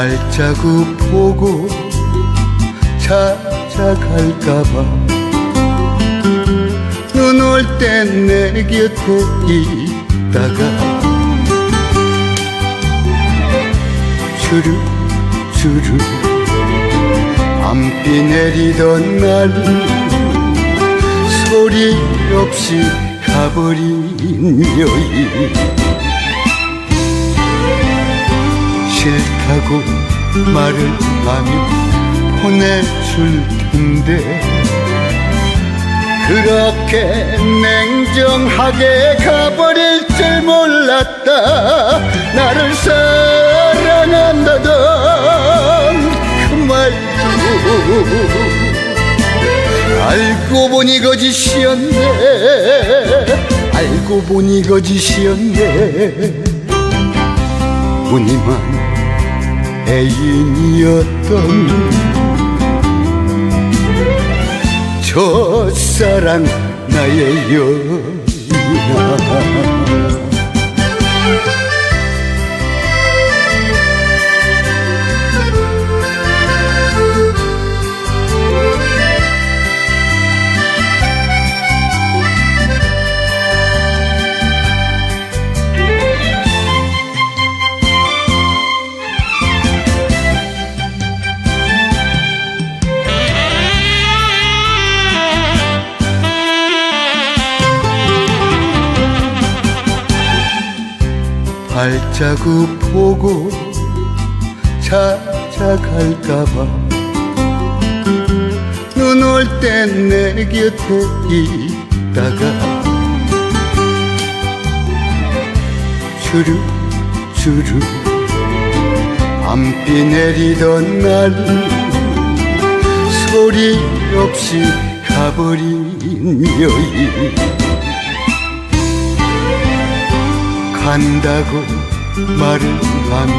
발자국 보고 찾아갈까봐. 눈올땐내 곁에 있다가 주르 주르 밤비 내리던 날 소리 없이 가버린 여인 싫다고 말을 하면 보내줄 텐데 그렇게 냉정하게 가버릴 줄 몰랐다. 나를 사랑한다던 그 말도 알고 보니 거짓이었네. 알고 보니 거짓이었네. 무늬만 애인이었던 저 사랑 나의 여인아 발자국 보고 찾아갈까봐. 눈올땐내 곁에 있다가 주르 주르 밤비 내리던 날 소리 없이 가버린 여인 간다고 말을 하면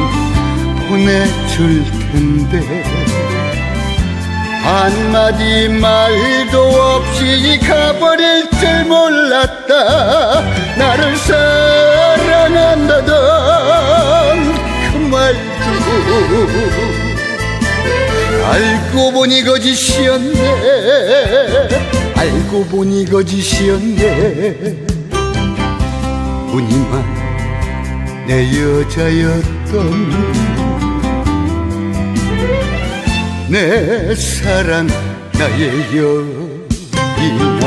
보내줄 텐데. 한마디 말도 없이 가버릴 줄 몰랐다. 나를 사랑한다던 그 말도 알고 보니 거짓이었네. 알고 보니 거짓이었네. 무늬만 내 여자였던 내 사랑 나의 여인아